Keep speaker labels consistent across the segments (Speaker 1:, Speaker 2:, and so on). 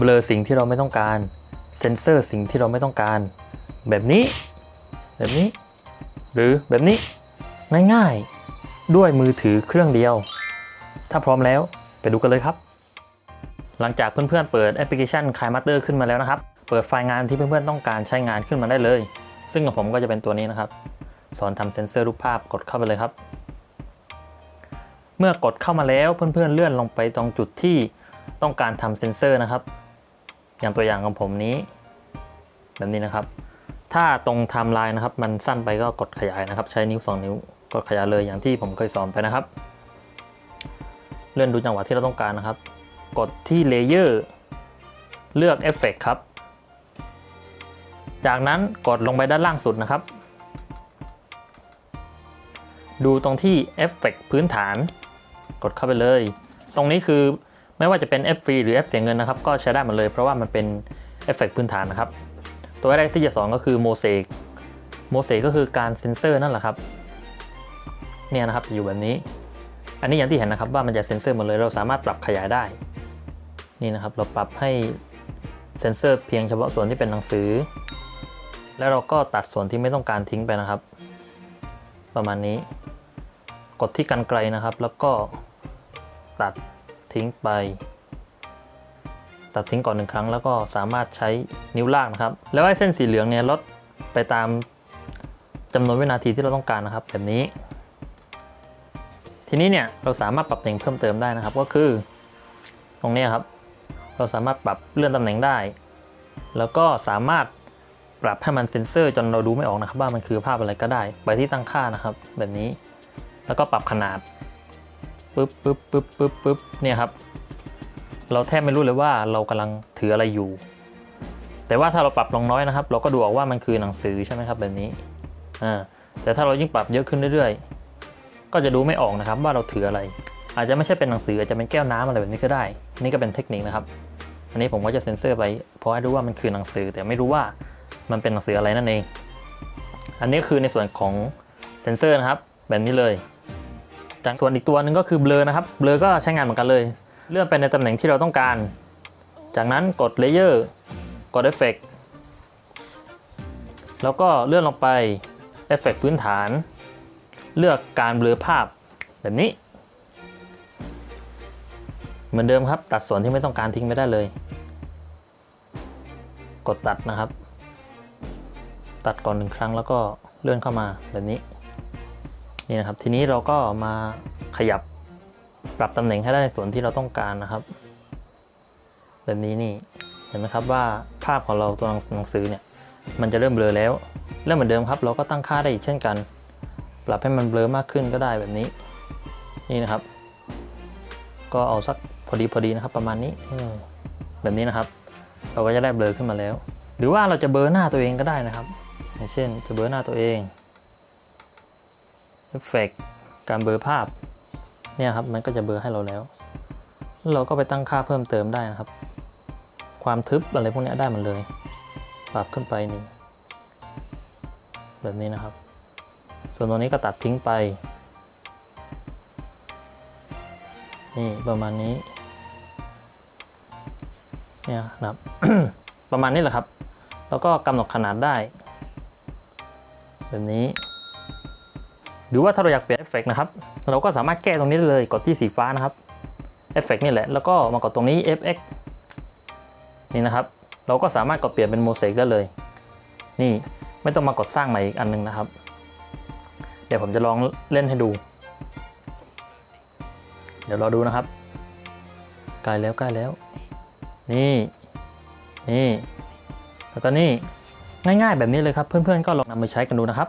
Speaker 1: เบลอสิ่งที่เราไม่ต้องการ เซ็นเซอร์สิ่งที่เราไม่ต้องการ แบบนี้ แบบนี้ หรือแบบนี้ ง่ายๆ ด้วยมือถือเครื่องเดียว ถ้าพร้อมแล้วไปดูกันเลยครับ หลังจากเพื่อนๆเปิดแอปพลิเคชัน k ายมา Master ขึ้นมาแล้วนะครับ เปิดไฟล์งานที่เพื่อนๆต้องการใช้งานขึ้นมาได้เลย ซึ่งของผมก็จะเป็นตัวนี้นะครับ สอนทำเซ็นเซอร์รูปภาพกดเข้าไปเลยครับ เมื่อกดเข้ามาแล้วเพื่อนๆเลื่อนลงไปตรงจุดที่ต้องการทำเซ็นเซอร์นะครับ อย่างตัวอย่างของผมนี้ แบบนี้นะครับ ถ้าตรงไทม์ไลน์นะครับ มันสั้นไปก็กดขยายนะครับ ใช้นิ้ว 2 นิ้ว กดขยายเลยอย่างที่ผมเคยสอนไปนะครับ เลื่อนดูจังหวะที่เราต้องการนะครับ กดที่เลเยอร์เลือกเอฟเฟกครับ จากนั้นกดลงไปด้านล่างสุดนะครับ ดูตรงที่เอฟเฟกพื้นฐาน กดเข้าไปเลย ตรงนี้คือ ไม่ว่าจะเป็น F ฟรีหรือ F เสียเงินนะครับ ก็ใช้ได้หมดเลยเพราะว่ามันเป็นเอฟเฟกพื้นฐานนะครับ ตัวแรกที่จะสอนก็คือโมเสกโมเสกก็คือการเซนเซอร์นั่นแหละครับเนี่ยนะครับจะอยู่แบบนี้ อันนี้อย่างที่เห็นนะครับว่ามันจะเซนเซอร์หมดเลยเราสามารถปรับขยายได้ นี่นะครับเราปรับให้เซนเซอร์เพียงเฉพาะส่วนที่เป็นหนังสือ แล้วเราก็ตัดส่วนที่ไม่ต้องการทิ้งไปนะครับ ประมาณนี้ กดที่กันไกลนะครับ แล้วก็ตัด ทิ้งไป ตัดทิ้งก่อนหนึ่งครั้งแล้วก็สามารถใช้นิ้วลากนะครับ แล้วไอ้เส้นสีเหลืองเนี่ยลดไปตามจำนวนวินาทีที่เราต้องการนะครับแบบนี้ ทีนี้เนี่ยเราสามารถปรับแต่งเพิ่มเติมได้นะครับก็คือ ตรงนี้ครับ เราสามารถปรับเลื่อนตำแหน่งได้ แล้วก็สามารถปรับให้มันเซ็นเซอร์จนเราดูไม่ออกนะครับว่ามันคือภาพอะไรก็ได้ ไปที่ตั้งค่านะครับ แบบนี้ แล้วก็ปรับขนาด ปึ๊บปึ๊บปึ๊บปึ๊บปึ๊บเนี่ยครับ เราแทบไม่รู้เลยว่าเรากำลังถืออะไรอยู่ แต่ว่าถ้าเราปรับลงน้อยนะครับ เราก็ดูออกว่ามันคือหนังสือใช่ไหมครับแบบนี้อ่าแต่ถ้าเรายิ่งปรับเยอะขึ้นเรื่อยๆ ก็จะดูไม่ออกนะครับว่าเราถืออะไร อาจจะไม่ใช่เป็นหนังสืออาจจะเป็นแก้วน้ำอะไรแบบนี้ก็ได้ นี่ก็เป็นเทคนิคนะครับ อันนี้ผมก็จะเซ็นเซอร์ไปเพราะให้รู้ว่ามันคือหนังสือ แต่ไม่รู้ว่ามันเป็นหนังสืออะไรนั่นเอง อันนี้คือในส่วนของเซ็นเซอร์นะครับ แบบนี้เลย ส่วนอีกตัวหนึ่งก็คือเบลอนะครับเบลอก็ใช้งานเหมือนกันเลย เลื่อนไปในตำแหน่งที่เราต้องการ จากนั้นกดเลเยอร์กดเอฟเฟกแล้วก็เลื่อนลงไปเอฟเฟกพื้นฐาน เลือกการเบลอภาพแบบนี้ เหมือนเดิมครับ ตัดส่วนที่ไม่ต้องการทิ้งไปได้เลย กดตัดนะครับ ตัดก่อนหนึ่งครั้งแล้วก็เลื่อนเข้ามาแบบนี้ นี่นะครับ ทีนี้เราก็มาขยับปรับตำแหน่งให้ได้ในส่วนที่เราต้องการนะครับ แบบนี้นี่เห็นไหมครับว่าภาพของเราตัวหนังสือเนี่ยมันจะเริ่มเบลอแล้ว และเหมือนเดิมครับ เราก็ตั้งค่าได้อีกเช่นกัน ปรับให้มันเบลอมากขึ้นก็ได้แบบนี้ นี่นะครับ ก็เอาสักพอดีพอดีนะครับ ประมาณนี้เออแบบนี้นะครับ เราก็จะได้เบลอขึ้นมาแล้ว หรือว่าเราจะเบลอหน้าตัวเองก็ได้นะครับ อย่างเช่นจะเบลอหน้าตัวเอง เอฟเฟกการเบลอภาพเนี่ยครับมันก็จะเบลอให้เราแล้ว เราก็ไปตั้งค่าเพิ่มเติมได้นะครับ ความทึบอะไรพวกนี้ได้หมันเลย ปรับขึ้นไปนี่แบบนี้นะครับ ส่วนตรงนี้ก็ตัดทิ้งไป นี่ประมาณนี้เนี่ยนะครับ ประมาณนี้แหละครับ แล้วก็กำหนดขนาดได้ แบบนี้ หรือว่าถ้าเราอยากเปลี่ยนเอฟเฟกนะครับ เราก็สามารถแก้ตรงนี้ได้เลย กดที่สีฟ้านะครับเอฟเฟกนี่แหละ แล้วก็มากดตรงนี้ fx นี่นะครับ เราก็สามารถกดเปลี่ยนเป็นโมเสกได้เลย นี่ไม่ต้องมากดสร้างใหม่อีกอันหนึงนะครับ เดี๋ยวผมจะลองเล่นให้ดู เดี๋ยวรอดูนะครับใกล้แล้วใกล้แล้ว นี่ นี่ แล้วก็นี่ ง่ายๆแบบนี้เลยครับ เพื่อนๆก็ลองนำไปใช้กันดูนะครับ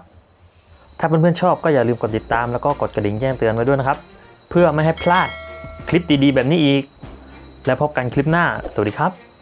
Speaker 1: ถ้าเพื่อนๆชอบก็อย่าลืมกดติดตามแล้วก็กดกระดิ่งแจ้งเตือนไว้ด้วยนะครับ เพื่อไม่ให้พลาดคลิปดีๆ แบบนี้อีก แล้วพบกันคลิปหน้า สวัสดีครับ